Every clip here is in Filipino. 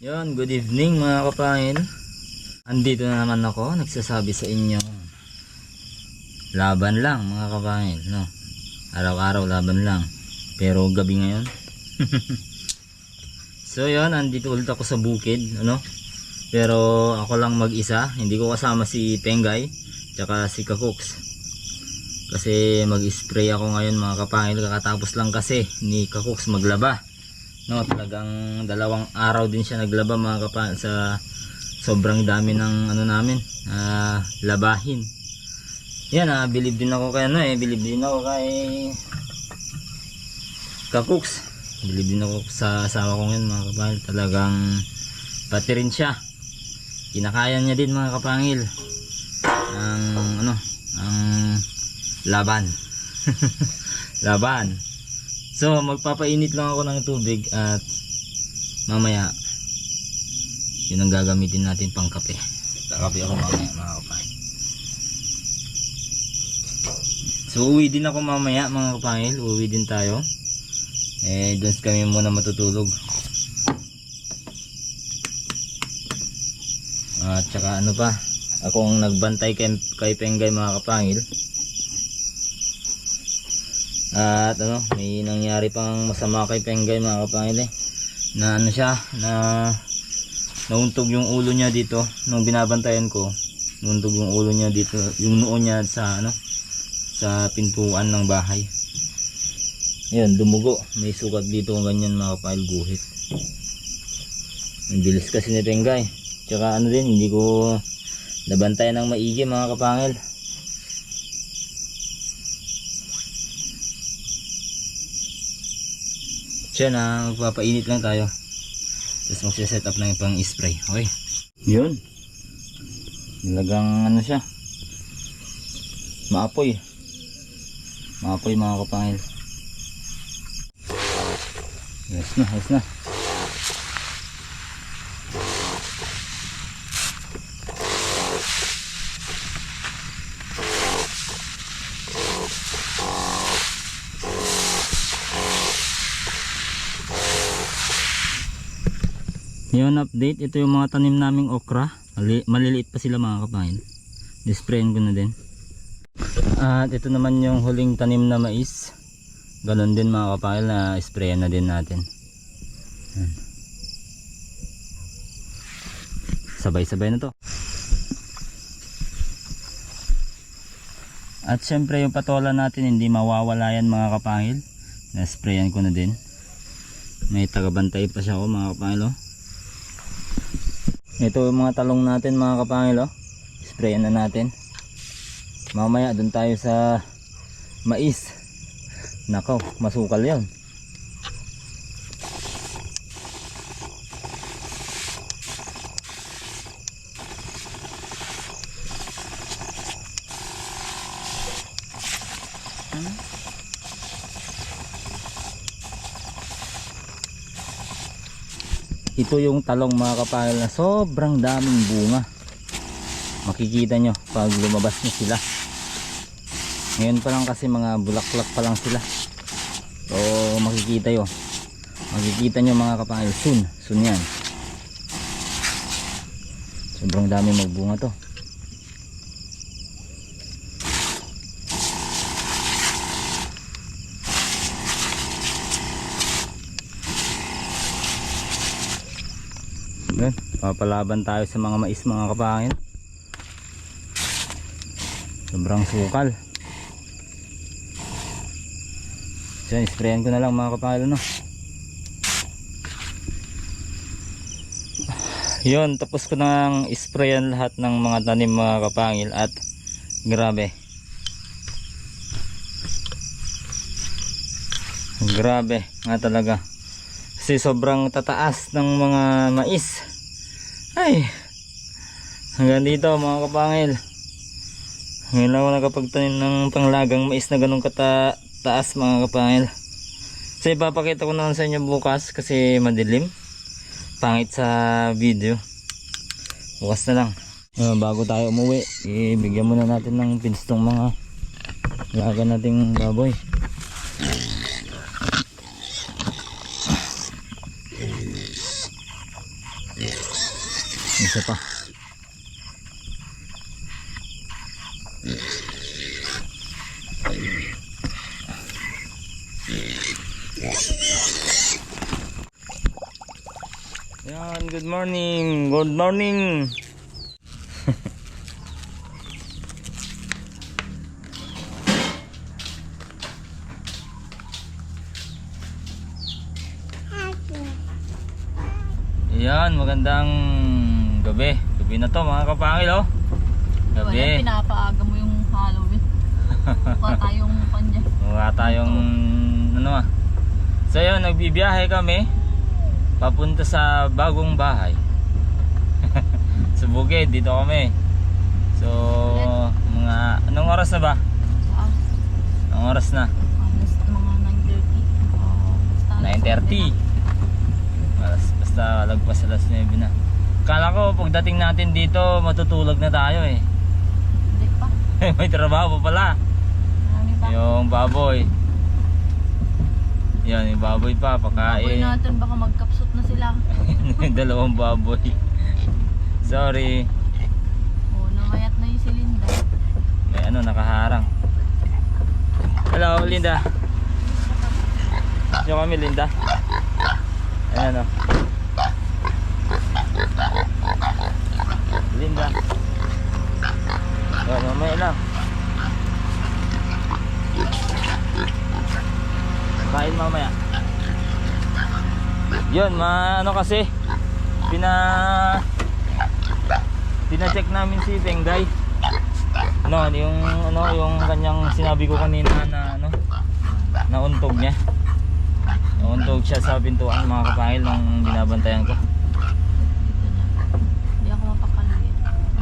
Yon, good evening mga kapangil. Andito na naman ako, nagsasabi sa inyo. Laban lang mga kapangil, no? Araw-araw laban lang. Pero gabi ngayon. so yon, andito ulit ako sa bukid, ano? Pero ako lang mag-isa, hindi ko kasama si Pengay, tsaka si Kakuks. Kasi mag-spray ako ngayon mga kapangil, kakatapos lang kasi ni Kakuks maglaba no talagang dalawang araw din siya naglaba mga kapal sa sobrang dami ng ano namin ah, labahin. Yan ah bilib din ako kay ano eh bilib din ako kay kakuks bilib din ako sa asawa ko ngayon mga kapal talagang pati rin siya. Kinakaya niya din mga kapangil ang ano ang laban. Laban So, magpapainit lang ako ng tubig at mamaya yun ang gagamitin natin pang kape. Kakape ako mamaya mga kapahil. So, uwi din ako mamaya mga kapahil. Uwi din tayo. Eh, doon kami muna matutulog. At saka ano pa, ako ang nagbantay kay, kay Penggay mga kapangil. At ano, may nangyari pang masama kay Penggay mga kapangil eh. Na ano siya, na nauntog yung ulo niya dito nung binabantayan ko. Nauntog yung ulo niya dito, yung noo niya sa ano, sa pintuan ng bahay. Yan, dumugo. May sugat dito ng ganyan mga kapangil guhit. Ang bilis kasi ni Penggay. Tsaka ano din, hindi ko nabantayan ng maigi mga kapangil. Siya na magpapainit lang tayo. Tapos magsiset up lang yung pang spray. Okay. Yun. Nilagang ano siya. Maapoy. Maapoy mga kapangil. Yes na yes na Yun update, ito yung mga tanim naming okra. Mali maliliit pa sila mga kapain. Disprayin ko na din. At ito naman yung huling tanim na mais. Ganon din mga kapain na sprayan na din natin. Yan. Sabay-sabay na to. At syempre yung patola natin hindi mawawala yan mga kapangil. Na-sprayan ko na din. May tagabantay pa siya ako mga kapangil oh. Ito yung mga talong natin mga kapangil oh. Sprayan na natin. Mamaya dun tayo sa mais. Nako, masukal 'yon. Ito yung talong mga kapangil na sobrang daming bunga. Makikita nyo pag lumabas na sila. Ngayon pa lang kasi mga bulaklak pa lang sila. So makikita yun. Makikita nyo mga kapangil soon. Soon yan. Sobrang dami magbunga to Yan, papalaban tayo sa mga mais mga kapangin. Sobrang sukal. So, sprayan ko na lang mga kapangin no. Yun, tapos ko nang sprayan lahat ng mga tanim mga kapangil at grabe. Grabe nga talaga kasi sobrang tataas ng mga mais. Ay hanggang dito mga kapangil. Ngayon ako nakapagtanim ng panglagang mais na ganun kataas mga kapangil. So ipapakita ko naman sa inyo bukas kasi madilim. Pangit sa video. Bukas na lang. Uh, bago tayo umuwi ibigyan muna natin ng pinstong mga laga nating baboy Isa pa. Yan, good morning. Good morning. Yan, magandang gabi. Gabi na to mga kapangil oh. Wala, Gabi. pinapaaga mo yung Halloween. Mukha tayong panya. Mukha tayong ano ah. So yun, nagbibiyahe kami papunta sa bagong bahay. sa bukid, dito kami. So, mga anong oras na ba? Saan? Anong oras na? Alas mga 9.30. Oh, basta alas 9.30. Basta, basta lagpas alas 9 na. Kala ko pagdating natin dito matutulog na tayo eh. May trabaho pa pala. Yung baboy. Yan, yung baboy pa, Baboy pakain. natin baka magkapsot na sila. Dalawang baboy. Sorry. Oo, namayat na yung silinda. May ano, nakaharang. Hello, Linda. Diyo kami, Linda. Ayan o. Linda. Oh, mamaya lang. Kain mamaya. Yun, ma ano kasi pina pina-check namin si Pengday. Ano, yung ano, yung kanyang sinabi ko kanina na ano, nauntog niya. Nauntog siya sa pintuan mga kapangil nung binabantayan ko. Hindi ako mapakali.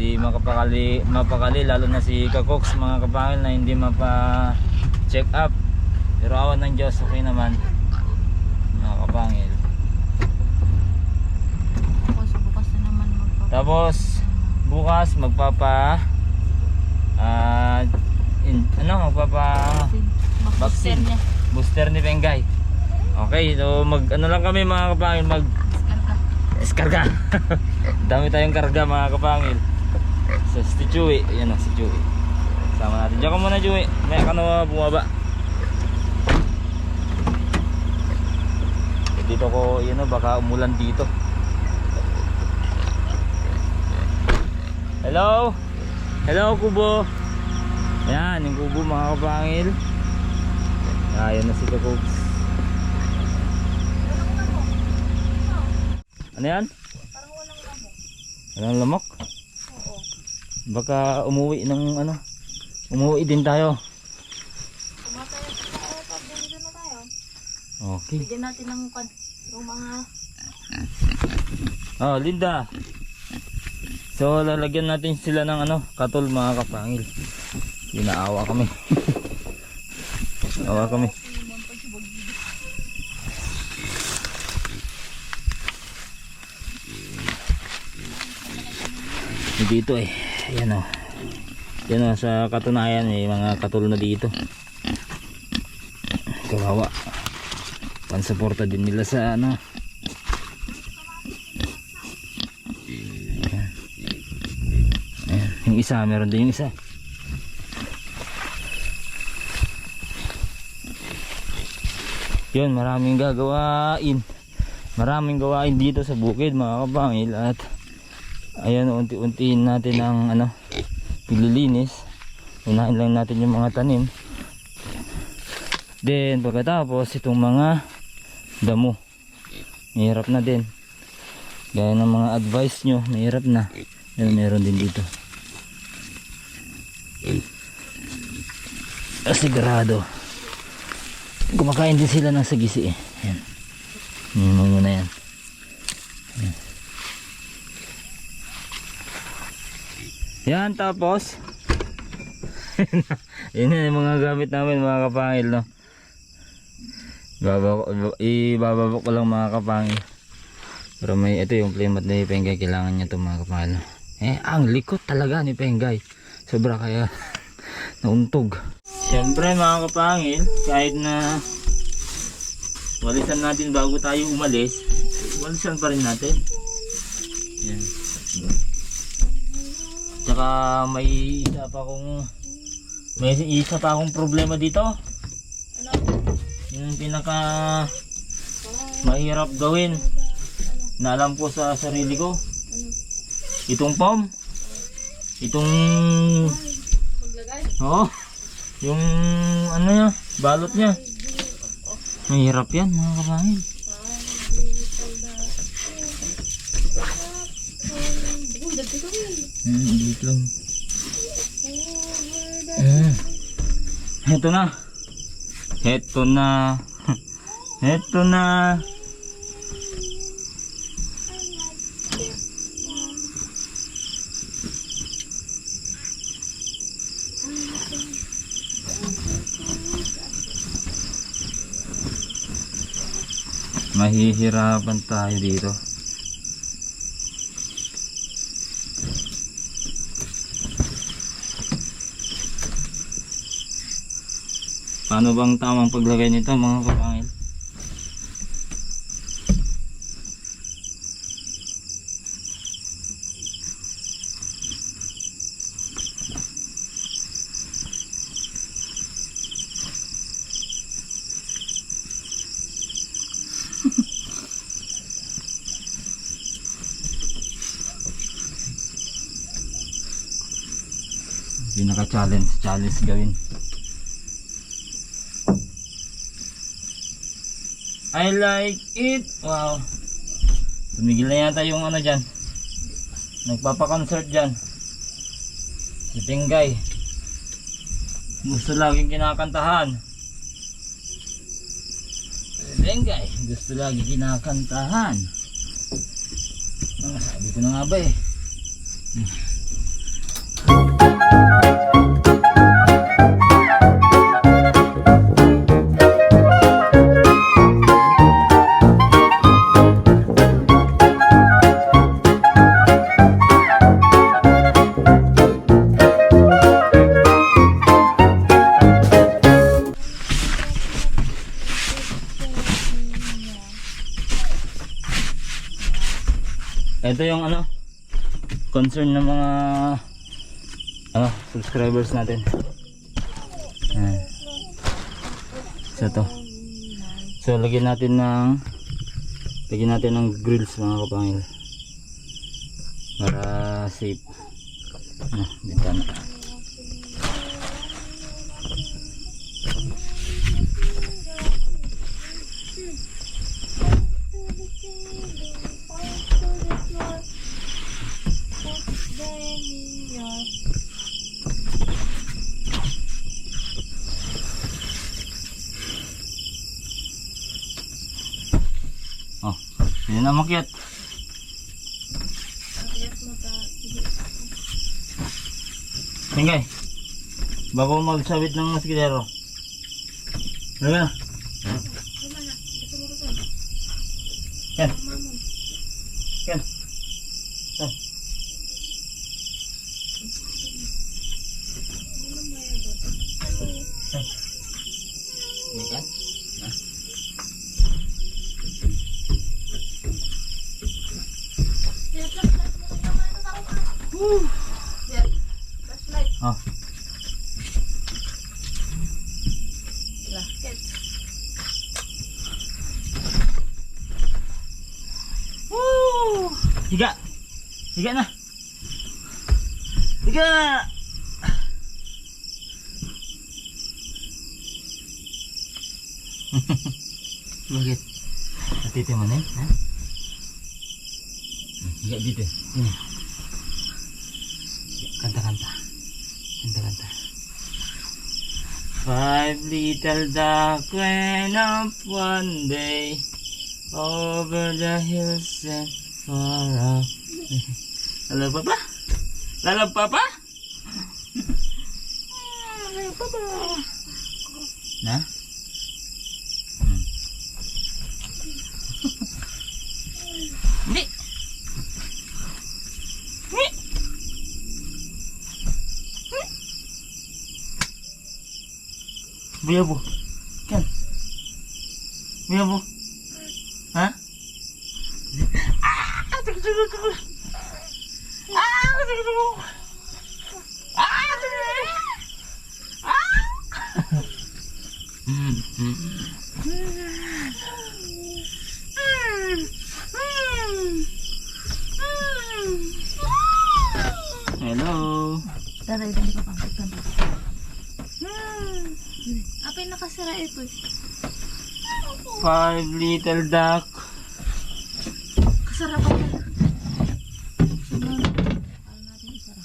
Hindi makapakali, mapakali lalo na si Kakoks mga kapangil na hindi mapa check up. Pero awan ng Diyos, okay naman. Mga kapangil. Tapos bukas na naman magpapakali. Tapos bukas magpapa ah in, ano magpapa Vaccine. niya. booster ni Pengay. Okay, so mag ano lang kami mga kapangil mag. Iskarga. Dami tayong karga mga kapangil. Sa si Chewy, ayan o si Chewy. Sama natin. Diyan ka muna Chewy. May ka na bumaba. Eh, Dito ko, yun o, baka umulan dito. Hello? Hello Kubo. Ayan, yung Kubo mga kapangil. Ayan na si Kukoks. Ano yan? Parang walang lamok. Walang lamok? Baka umuwi ng ano? Umuwi din tayo. Okay. Bigyan natin ng kan yung mga Oh, Linda. So, lalagyan natin sila ng ano, katol mga kapangil. Inaawa kami. Awa kami. Dito eh. Ayan o. Yan o, sa katunayan eh, mga katol na dito. Kawawa. Pansuporta din nila sa ano, Ayan, yung isa, meron din yung isa. Yun, maraming gagawain. Maraming gawain dito sa bukid mga kapangil at ayan unti-untiin natin ang ano paglilinis. Unahin lang natin yung mga tanim. Then pagkatapos itong mga damo. Mahirap na din. Gaya ng mga advice nyo, mahirap na. Yan, meron din dito. Sigurado. Kumakain din sila ng sagisi eh. Yan. Muna. Yan. Yan tapos. Yan yung mga gamit namin mga kapangil no. Ibababa, ibababa ko lang mga kapangil. Pero may ito yung playmat ni Pengay kailangan niya itong mga kapangil. no. Eh, ang likot talaga ni Pengay. Sobra kaya nauntog. Siyempre mga kapangil, kahit na walisan natin bago tayo umalis, walisan pa rin natin. Yan. Tsaka may isa pa akong may isa pa akong problema dito. Ano? Yung pinaka mahirap gawin na alam ko sa sarili ko. Itong pom. Itong? Oo. Yung ano niya, balot niya. Mahirap yan mga kapangil. Hmm, dito lang. Heto na. Heto na. Heto na. Mahihirapan tayo dito. Paano bang tamang paglagay nito mga kapangil? Pinaka-challenge, challenge gawin. I like it. Wow. Tumigil na yata yung ano dyan. Nagpapa-concert dyan. Si Tinggay. Gusto laging kinakantahan. Si Tinggay. Gusto lagi kinakantahan. Ah, sabi ko na nga ba eh. Ito concern ng mga ano subscribers natin. Ayan. So to. So lagyan natin ng lagyan natin ng grills mga kapangil. Para safe. Ah, bintana. Yun na makyat. Tingay. Bago magsabit ng maskilero. Ano na? Yan. Yan. Yan. Woo! Higa. Higa na. Higa. Bakit? Natiti mo na yun, ha? Higa dito. Sini. Kanta-kanta. Kanta-kanta. Five little duck went up one day over the hills and far up. Lalo pa pa? Lalo pa pa? Lalo pa pa? Na? Hmm. Hindi. Hindi. Buya po. Kan. Buya po. Ha? Ah! Tuko, tuko, tuko. Hello. Tara, hindi ka pangkat ka. Apay nakasara ito. eh. Five little duck. Kasara pa pala. Sunod. Para natin isara.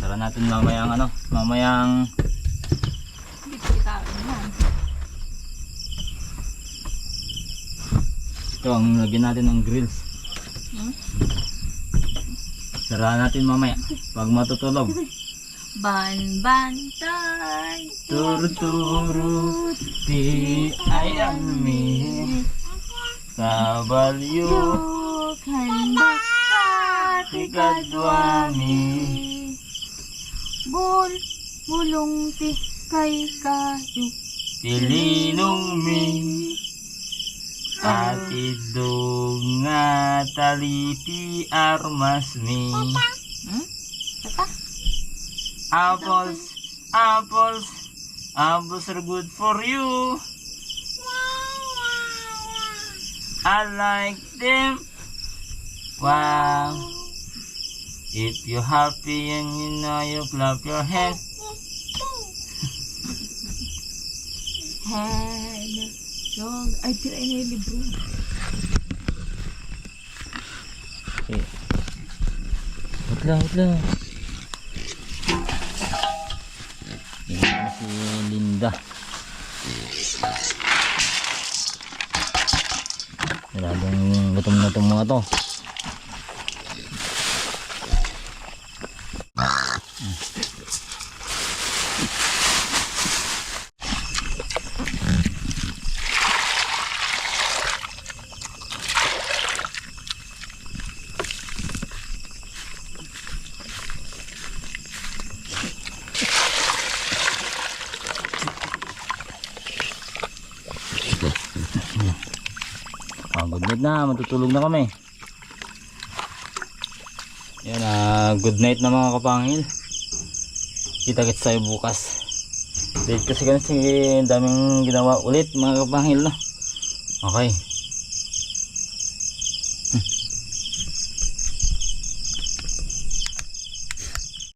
Tara natin mamayang ano, mamayang ito ang lagyan natin ng grills. Hmm? Sarahan natin mamaya pag matutulog. Bantai tur turu di ayam mie Sabal yuk. Tiga dua mi Bul bulung ti kai kayu Tilinong mi duga tali ti armas mi Apples, apples, apples are good for you. I like them. Wow. If you're happy and you know you clap your hands. Hello. Yun. Ay, tira na yung libro. Wait lang, wait. Yan na si Linda. Masyadong gutom na itong mga to. Ah, good night na, matutulog na kami. Yan, ah, good night na mga kapangil. Kita kits tayo bukas. Date kasi kasi daming ginawa ulit mga kapangil no. Okay.